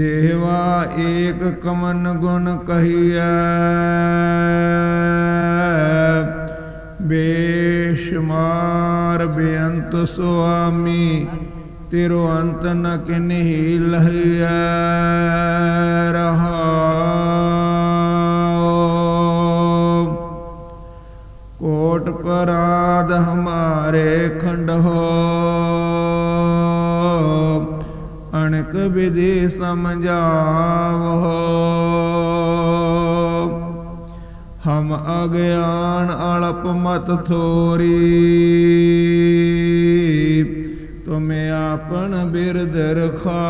ਦੇਵਾ ਏਕ ਕਮਨ ਗੁਣ ਕਹੀਐ। ਬੇਸ਼ਮਾਰ ਬੇਅੰਤ ਸੁਆਮੀ, ਤੇਰੋ ਅੰਤ ਨ ਕਿਨਹੀ ਲਹੀਐ, ਰਹਾਉ। ਕੋਟ ਪਰਾਧ ਹਮਾਰੇ ਅਣਕ ਵਿਧੀ ਸਮਝਾਵੋ। ਹਮ ਅਗਿਆਨ ਅਲਪ ਮਤ ਥੋਰੀ। ਤੁਮੇ ਆਪਣ ਬਿਰਦ ਰਖਾਵੋ।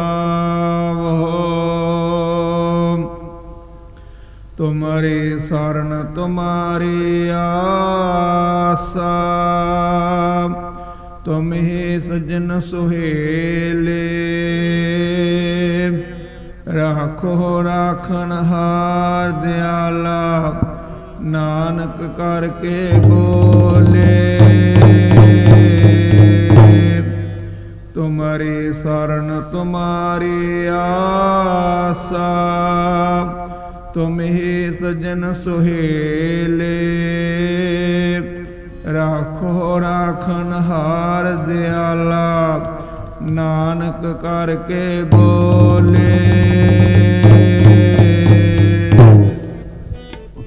ਤੁਮਰੀ ਸਰਨ ਤੁਮਾਰੀ ਆਸਾ। ਤੁਮ ਹੀ ਸਜਨ ਸੁਹੇਲੇ। ਰਾਖੋ ਰਾਖਣ ਹਾਰ ਦਿਆਲਾ, ਨਾਨਕ ਕਰਕੇ ਗੋਲੇ ਤੁਮਰੀ ਸਰਨ, ਤੁਮਾਰੀ ਆਸਾ, ਤੁਮ ਹੀ ਸਜਨ ਸੁਹੇਲੇ। ਰਾਖੋ ਰਾਖਨ ਹਾਰ ਤੁਮਾਰੀ ਆਸਾ ਤੁਮ ਹੀ ਸਜਨ ਸੁਹੇਲੇ ਰਾਖੋ ਰਾਖਨ ਹਾਰ ਦਿਆਲਾ ਨਾਨਕ ਕਰਕੇ ਬੋਲੇ।